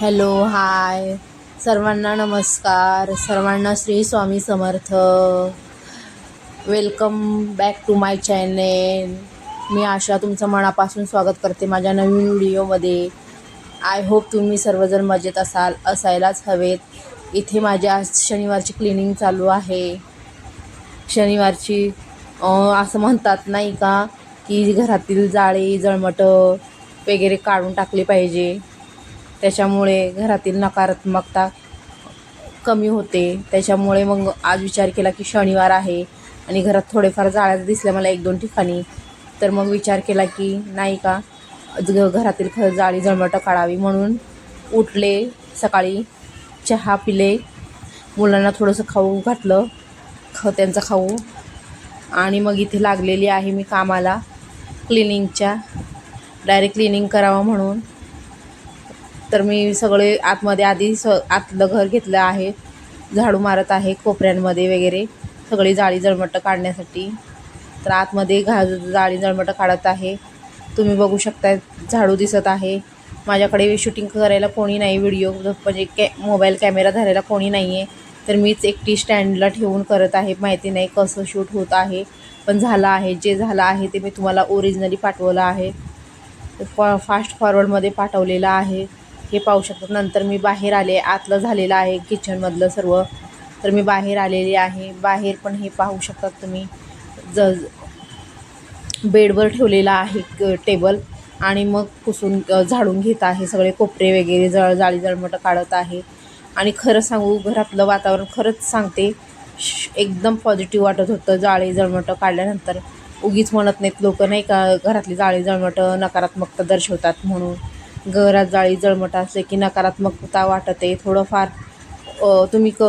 Hello hi. सर्वांना नमस्कार. सर्वांना Shri Swami Samarth. Welcome back to my channel. मी आशा तुमचं मनापासून स्वागत करते माझ्या नवीन व्हिडिओमध्ये. आय होप तुम्ही सर्वजण मजेत असाल असायलाच हवेत. इथे माझ्या आज शनिवारची क्लिनिंग चालू आहे. शनिवारची असं म्हणतात नाही का की घरातील जाळे जळमटं वगैरे काढून टाकले पाहिजे. त्याच्यामुळे घरातील नकारात्मकता कमी होते. त्याच्यामुळे मग आज विचार केला की शनिवार आहे आणि घरात थोडेफार जाळ्या दिसल्या मला एक दोन ठिकाणी. तर मग विचार केला की नाही का घरातील ख जाळी जळमटं काढावी म्हणून उठले. सकाळी चहा पिले. मुलांना थोडंसं खाऊ घातलं. ख त्यांचं खाऊ. आणि मग इथे लागलेली आहे मी कामाला. क्लिनिंगच्या. डायरेक्ट क्लिनिंग करावं म्हणून. तर मी सगळे आतमध्ये आधी स आतलं घर घेतलं आहे. झाडू मारत आहे कोपऱ्यांमध्ये वगैरे. सगळी जाळी जळमटं काढण्यासाठी. तर आतमध्ये घा जाळी जळमटं काढत आहे. तुम्ही बघू शकता झाडू दिसत आहे. माझ्याकडे शूटिंग करायला कोणी नाही व्हिडिओ म्हणजे कॅ मोबाईल कॅमेरा धरायला कोणी नाही आहे तर मीच एकटी स्टँडला ठेवून करत आहे. माहिती नाही कसं शूट होत आहे. पण झालं आहे. जे झालं आहे ते मी तुम्हाला ओरिजिनली पाठवलं आहे. फा फास्ट फॉरवर्डमध्ये पाठवलेलं आहे. हे पाहू शकतात. नंतर मी बाहेर आले आतलं झालेलं आहे किचनमधलं सर्व. तर मी बाहेर आलेली आहे. बाहेर पण हे पाहू शकतात तुम्ही. ज बेडवर ठेवलेला आहे टेबल आणि मग पुसून झाडून घेत आहे. सगळे कोपरे वगैरे जळ जाळी जळमटं काढत आहे. आणि खरं सांगू घरातलं वातावरण खरंच सांगते श- एकदम पॉझिटिव्ह वाटत होतं. जाळी जळमटं काढल्यानंतर उगीच म्हणत नाहीत लोक नाही का? घरातली जाळी जळमटं नकारात्मकता दर्शवतात म्हणून. घरात जाळी जळमट असले की नकारात्मकता वाटते. थोडंफार तुम्ही क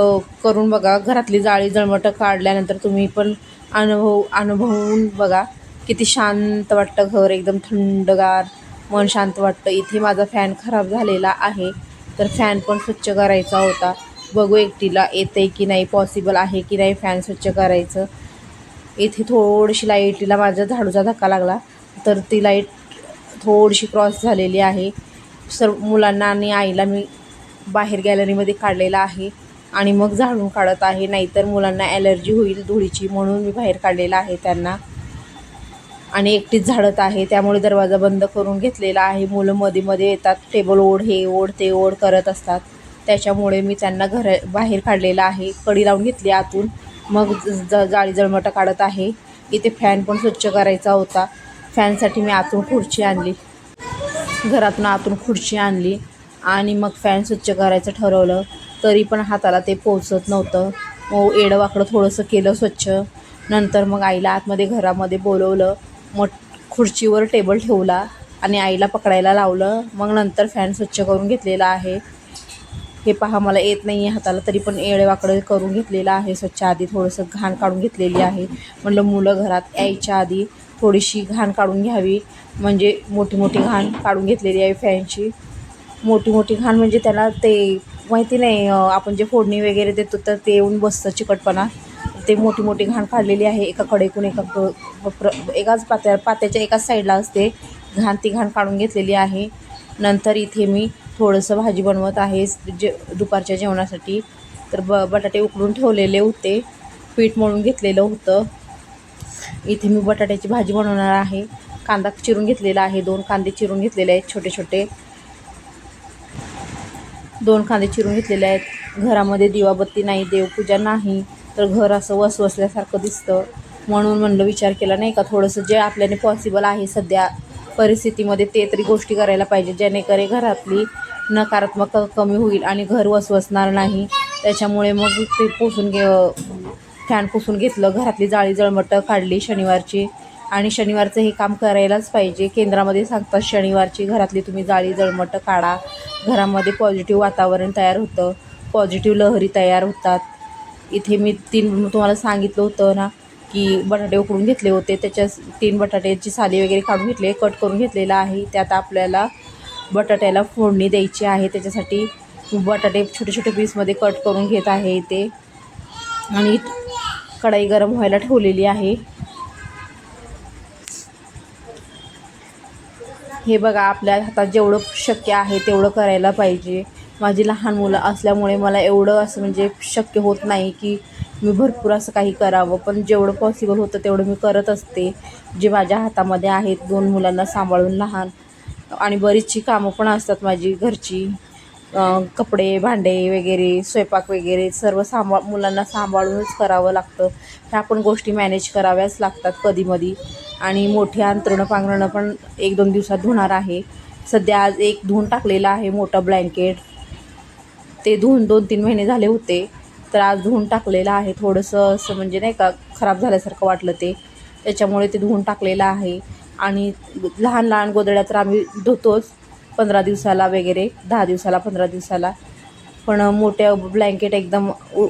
करून बघा. घरातली जाळी जळमटं काढल्यानंतर तुम्ही पण अनुभव अनुभवून बघा. किती शांत वाटतं घर एकदम थंडगार मन शांत वाटतं. इथे माझा फॅन खराब झालेला आहे. तर फॅन पण स्वच्छ करायचा होता. बघू एकटीला येते की नाही पॉसिबल आहे की नाही फॅन स्वच्छ करायचं. इथे थोडीशी लाईटीला माझ्या झाडूचा धक्का लागला. तर ती लाइट थोडीशी क्रॉस झालेली आहे. सर्व मुलांना आणि आईला मी बाहेर गॅलरीमध्ये काढलेला आहे. आणि मग झाडून काढत आहे. नाहीतर मुलांना ॲलर्जी होईल धुळीची म्हणून मी बाहेर काढलेला आहे त्यांना. आणि एकटीच झाडत आहे. त्यामुळे दरवाजा बंद करून घेतलेला आहे. मुलं मध्ये मध्ये येतात. टेबल ओढ हे ओढ ते ओढ करत असतात. त्याच्यामुळे मी त्यांना घर बाहेर काढलेलं आहे. कडी लावून घेतली आतून. मग ज ज- जाळी जळमटं काढत आहे. इथे फॅन पण स्वच्छ करायचा होता. फॅनसाठी मी आतून खुर्ची आणली. घरातून आतून खुर्ची आणली आणि मग फॅन स्वच्छ करायचं ठरवलं तरी पण हाताला ते पोचत नव्हतं. मग एडं वाकडं थोडंसं केलं स्वच्छ. नंतर मग आईला आतमध्ये घरामध्ये बोलवलं मग खुर्चीवर टेबल ठेवला आणि आईला पकडायला लावलं. मग नंतर फॅन स्वच्छ करून घेतलेला आहे. हे पहा मला येत नाही आहे हाताला तरी पण एडेवाकडं करून घेतलेलं आहे. स्वच्छ आधी थोडंसं घाण काढून घेतलेली आहे. म्हणलं मुलं घरात यायच्या आधी थोडीशी घाण काढून घ्यावी. म्हणजे मोठी मोठी घाण काढून घेतलेली आहे फॅनची. मोठी मोठी घाण म्हणजे त्याला ते माहिती नाही आपण जे फोडणी वगैरे देतो तर ते येऊन बसतं चिकटपणा. ते मोठी मोठी घाण काढलेली आहे एका कडेकून एका प्र एकाच पात्या पात्याच्या एकाच साईडला असते. घाण ती घाण काढून घेतलेली आहे. नंतर इथे मी थोडंसं भाजी बनवत आहे जे दुपारच्या जेवणासाठी. तर ब बटाटे उकडून ठेवलेले होते. पीठ मळून घेतलेलं होतं. इथे मी बटाट्याची भाजी बनवणार आहे. कांदा चिरून घेतलेला आहे. दोन कांदे चिरून घेतलेले आहेत छोटे छोटे. दोन कांदे चिरून घेतलेले आहेत. घरामध्ये दिवाबत्ती नाही देवपूजा नाही. तर घर असं वसवसल्यासारखं दिसतं. म्हणून म्हणलं विचार केला नाही का थोडंसं जे आपल्याने पॉसिबल आहे सध्या परिस्थितीमध्ये ते तरी गोष्टी करायला पाहिजे. जेणेकरे घरातली नकारात्मक कमी होईल आणि घर वसवसणार नाही. त्याच्यामुळे मग ते पुसून घे फॅन पुसून घेतलं घरातली जाळी जळमटं काढली शनिवारची. आणि शनिवारचं हे काम करायलाच पाहिजे. केंद्रामध्ये सांगतात शनिवारची घरातली तुम्ही जाळी जळमटं काढा. घरामध्ये पॉझिटिव्ह वातावरण तयार होतं. पॉझिटिव्ह लहरी तयार होतात. इथे मी तीन तुम्हाला सांगितलं होतं ना की बटाटे उकडून घेतले होते. त्याच्या तीन बटाट्याची साली वगैरे काढून घेतले कट करून घेतलेलं आहे. त्यात आपल्याला बटाट्याला फोडणी द्यायची आहे. त्याच्यासाठी बटाटे छोटे छोटे पीसमध्ये कट करून घेत आहे इथे. आणि कढाई गरम व्हायला ठेवलेली आहे. हे बघा आपल्या हातात जेवढं शक्य आहे तेवढं करायला पाहिजे. माझी लहान मुलं असल्यामुळे मला एवढं असं म्हणजे शक्य होत नाही की मी भरपूर असं काही करावं. पण जेवढं पॉसिबल होतं तेवढं मी करत असते. जे माझ्या हातामध्ये आहेत दोन मुलांना सांभाळून लहान आणि बरीचशी कामं पण असतात माझी घरची. कपडे भांडे वगैरे स्वयंपाक वगैरे सर्व सांभाळ मुलांना सांभाळूनच करावं लागतं. ह्या पण गोष्टी मॅनेज कराव्याच लागतात कधीमधी. आणि मोठी अंतरणं पांघरणं पण एक दोन दिवसात धुणार आहे. सध्या आज एक धुवून टाकलेलं आहे मोठं ब्लँकेट ते धुवून दोन तीन महिने झाले होते. तर आज धुवून टाकलेलं आहे. थोडंसं असं म्हणजे नाही का खराब झाल्यासारखं वाटलं ते. त्याच्यामुळे ते धुवून टाकलेलं आहे. आणि लहान लहान गोदड्या तर आम्ही धुतोच पंधरा दिवसाला वगैरे दहा दिवसाला पंधरा दिवसाला. पण मोठ्या ब्लँकेट एकदम ओ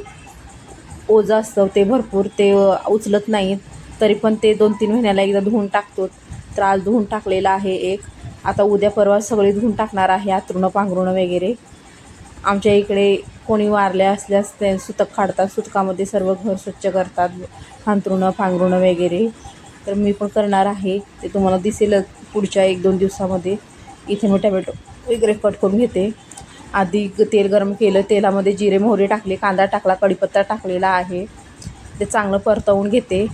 ओझं असतं ते भरपूर ते उचलत नाहीत. तरी पण ते दोन तीन महिन्याला एकदा धुवून टाकतो तर आज धुवून टाकलेलं आहे एक. आता उद्या परवा सगळी धुवून टाकणार आहे आतरुणं पांघरुणं वगैरे. आमच्या इकडे कोणी वारले असल्यास ते सुतक काढतात सुतकामध्ये सर्व घर स्वच्छ करतात अंथरुणं पांघरुणं वगैरे. तर मी पण करणार आहे. ते तुम्हाला दिसेलच पुढच्या एक दोन दिवसामध्ये. इथे मी टमॅटो वगैरे कट करून घेते. आधी तेल गरम केलं तेलामध्ये जिरे मोहरे टाकले कांदा टाकला कढीपत्ता टाकलेला आहे. ते चांगलं परतवून घेते.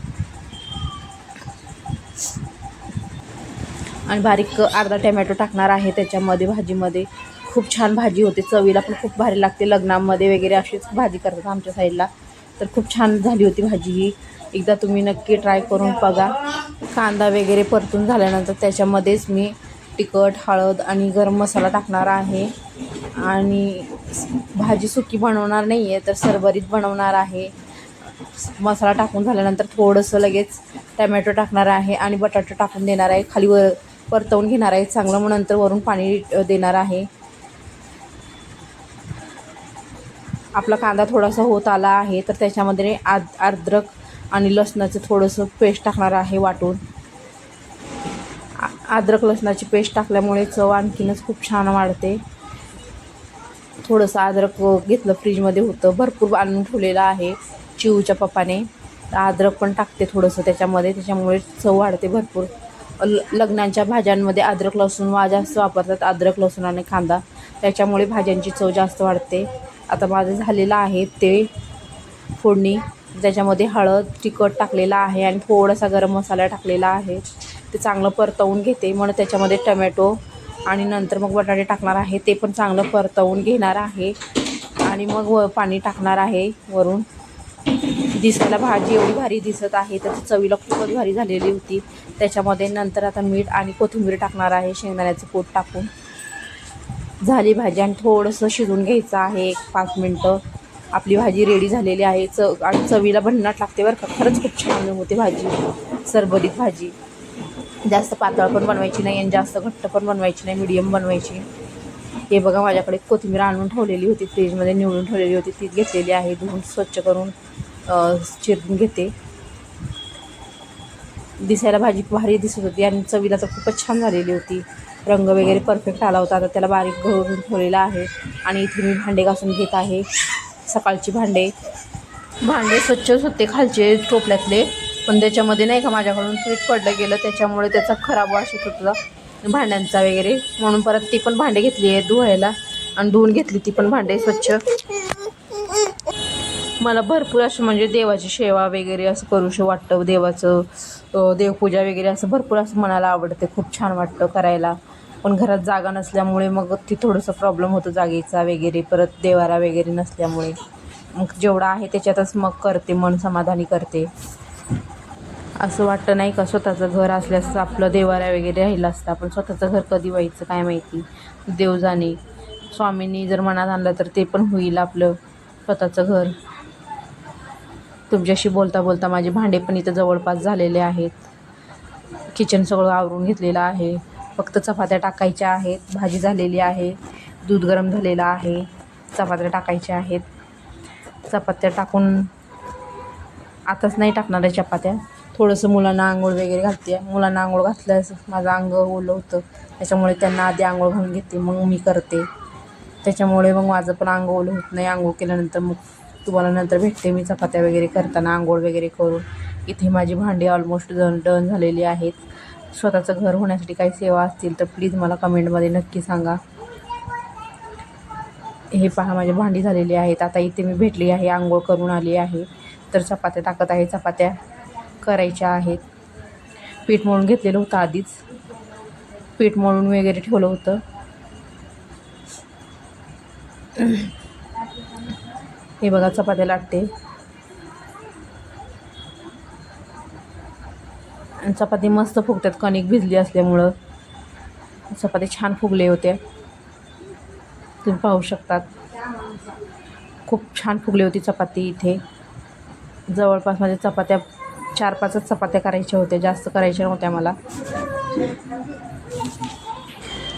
आणि बारीक अर्धा टमॅटो टाकणार आहे त्याच्यामध्ये भाजीमध्ये. खूप छान भाजी होते. चवीला पण खूप भारी लागते. लग्नामध्ये वगैरे अशीच भाजी करतात आमच्या साईडला. तर खूप छान झाली होती भाजी ही. एकदा तुम्ही नक्की ट्राय करून बघा. कांदा वगैरे परतून झाल्यानंतर त्याच्यामध्येच मी तिखट हळद आणि गरम मसाला टाकणार आहे. आणि भाजी सुकी बनवणार नाही आहे तर सरभरीत बनवणार आहे. मसाला टाकून झाल्यानंतर थोडंसं लगेच टमॅटो टाकणार आहे आणि बटाटा टाकून देणार आहे. खाली वर परतवून घेणार आहे. चांगलं मग नंतर वरून पाणी देणार आहे. आपला कांदा थोडासा होत आला आहे तर त्याच्यामध्ये आद अद्रक आणि लसणाचं थोडंसं पेस्ट टाकणार आहे वाटून. आ- अद्रक लसणाची पेस्ट टाकल्यामुळे चव आणखीनच खूप छान वाढते. थोडंसं अद्रक घेतलं फ्रीजमध्ये होतं भरपूर आणून ठेवलेलं आहे चिऊच्या पप्पाने. अद्रक पण टाकते थोडंसं त्याच्यामध्ये त्याच्यामुळे चव वाढते भरपूर. ल लग्नांच्या भाज्यांमध्ये अद्रक लसूण वा जास्त वापरतात अद्रक लसूण आणि कांदा. त्याच्यामुळे भाज्यांची चव जास्त वाढते. आता माझं झालेलं आहे ते फोडणी. त्याच्यामध्ये हळद तिखट टाकलेला आहे आणि थोडासा गरम मसाला टाकलेला आहे. ते चांगलं परतवून घेते. मग त्याच्यामध्ये टमॅटो आणि नंतर मग बटाटे टाकणार आहे. ते पण चांगलं परतवून घेणार आहे. आणि मग व पाणी टाकणार आहे वरून. दिसायला भाजी एवढी भारी दिसत आहे. तर चवीला खूपच भारी झालेली होती. त्याच्यामध्ये नंतर आता मीठ आणि कोथिंबीर टाकणार आहे. शेंगदाण्याचं पोट टाकून. झाली भाजी आणि थोडंसं शिजून घ्यायचं आहे. एक पाच मिनटं. आपली भाजी रेडी झालेली आहे. च आणि चवीला भन्नाट लागते बरं का. खरंच खूप छान होते भाजी. सरबरीत भाजी. जास्त पातळ पण बनवायची नाही आणि जास्त घट्ट पण बनवायची नाही. मिडियम बनवायची. हे बघा माझ्याकडे कोथिंबीर आणून ठेवलेली होती. फ्रीजमध्ये निवडून ठेवलेली होती. तीच घेतलेली आहे. धुवून स्वच्छ करून चिरून घेते. दिसायला भाजी भारी दिसत होती आणि चवीला तर खूपच छान झालेली होती. रंग वगैरे परफेक्ट आला होता. आता त्याला बारीक करून ठेवलेला आहे. आणि इथे मी भांडे घासून घेत आहे. सकाळची भांडे. भांडे स्वच्छच होते खालचे टोपल्यातले. पण त्याच्यामध्ये नाही का माझ्याकडून पीठ पडलं गेलं त्याच्यामुळे त्याचा खराब वास येत होता. भांड्यांचा वगैरे. म्हणून परत ती पण भांडे घेतली आहे धुवायला. आणि धुवून घेतली ती पण भांडे स्वच्छ. मला भरपूर असं म्हणजे देवाची सेवा वगैरे असं करूशी वाटतं. देवाचं देवपूजा वगैरे असं भरपूर असं मनाला आवडते. खूप छान वाटतं करायला. पण घरात जागा नसल्यामुळे मग ती थोडंसं प्रॉब्लेम होतो जागेचा वगैरे परत देवारा वगैरे नसल्यामुळे. मग जेवढं आहे त्याच्यातच मग करते मन समाधानी करते. असं वाटतं नाही का स्वतःचं घर असल्यास आपलं देवारा वगैरे राहिलं असतं आपण स्वतःचं घर कधी व्हायचं काय माहिती? देव जाणे. स्वामींनी जर मनात आणलं तर ते पण होईल आपलं स्वतःचं घर. तुमच्याशी बोलता बोलता माझे भांडे पण इथं जवळपास झालेले आहेत. किचन सगळं आवरून घेतलेलं आहे. फक्त चपात्या टाकायच्या आहेत. भाजी झालेली आहे. दूध गरम झालेलं आहे. चपात्या टाकायच्या आहेत. चपात्या टाकून आताच नाही टाकणार आहे चपात्या. थोडंसं मुलांना आंघोळ वगैरे घालते. मुलांना आंघोळ घातल्यास माझं अंग ओलं होतं. त्याच्यामुळे त्यांना आधी आंघोळ घालून घेते. मग मी करते. त्याच्यामुळे मग माझं पण अंग ओलं होत नाही. आंघोळ केल्यानंतर मग तुम्हाला नंतर भेटते मी चपात्या वगैरे करताना आंघोळ वगैरे करून. इथे माझी भांडी ऑलमोस्ट डन डन झालेली आहेत. स्वतःचं घर होण्यासाठी काही सेवा असतील तर प्लीज मला कमेंटमध्ये नक्की सांगा. हे पहा माझी भांडी झालेली आहेत. आता इथे मी भेटली आहे आंघोळ करून आली आहे. तर चपात्या टाकत आहे चपात्या करायच्या आहेत. पीठ मळून घेतलेलं होतं आधीच. पीठ मळून वगैरे ठेवलं होतं. हे बघा चपात्या लाटते. आणि चपाती मस्त फुगतात. कणिक भिजली असल्यामुळं. चपाती छान फुगले होते. तुम्ही पाहू शकतात. खूप छान फुगली होती चपाती इथे. जवळपास माझ्या चपात्या चार पाचच चपात्या करायच्या होत्या. जास्त करायच्या नव्हत्या मला.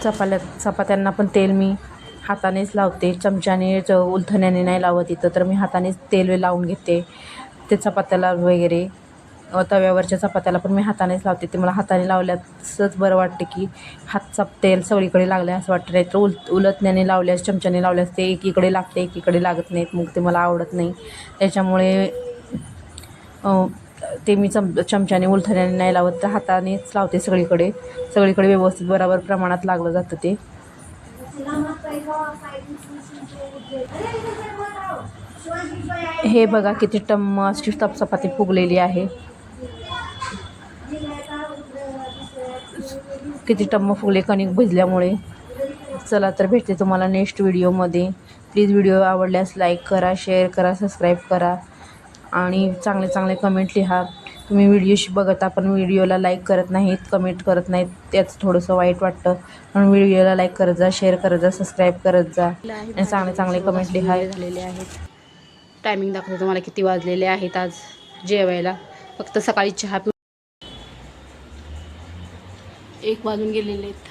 चपाल्या चपात्यांना पण तेल मी हातानेच लावते. चमच्याने च- उलथण्याने नाही लावत इथं. तर मी हातानेच तेल लावून घेते. ते चपात्याला वगैरे तव्यावरच्या चपात्याला पण मी हातानेच लावते. ते मला हाताने लावल्याचंच बरं वाटतं की हातचा तेल सगळीकडे लागलं असं वाटतं. नाही तर उल उलटण्याने लावल्यास चमच्याने लावल्यास ते एकीकडे लागते एकीकडे लागत नाहीत. मग ते मला आवडत नाही. त्याच्यामुळे ते मी चम चमच्याने उलथण्याने नाही लावत तर हातानेच लावते सगळीकडे. सगळीकडे व्यवस्थित बरोबर प्रमाणात लागलं जातं ते. हे बघा किती टम्म अशी टप चपाती फुगलेली आहे. किती टम्म फुगले कणिक भिजल्यामुळे. चला तर भेटते तुम्हाला नेक्स्ट व्हिडिओमध्ये प्लीज व्हिडिओ आवडल्यास लाईक करा शेअर करा सबस्क्राईब करा. आणि चांगले चांगले कमेंट लिहा. तुम्ही व्हिडिओशी बघता पण व्हिडिओला लाईक करत नाहीत कमेंट करत नाहीत त्याचं थोडंसं वाईट वाटतं. म्हणून व्हिडिओला लाईक करत जा शेअर करत जा सबस्क्राईब करत जा. आणि चांगले चांगले कमेंट लिहा. झालेले आहेत टायमिंग दाखवतो तुम्हाला किती वाजलेले आहेत आज जेवायला. फक्त सकाळी चहा पिऊ एक वाजून गेलेले आहेत.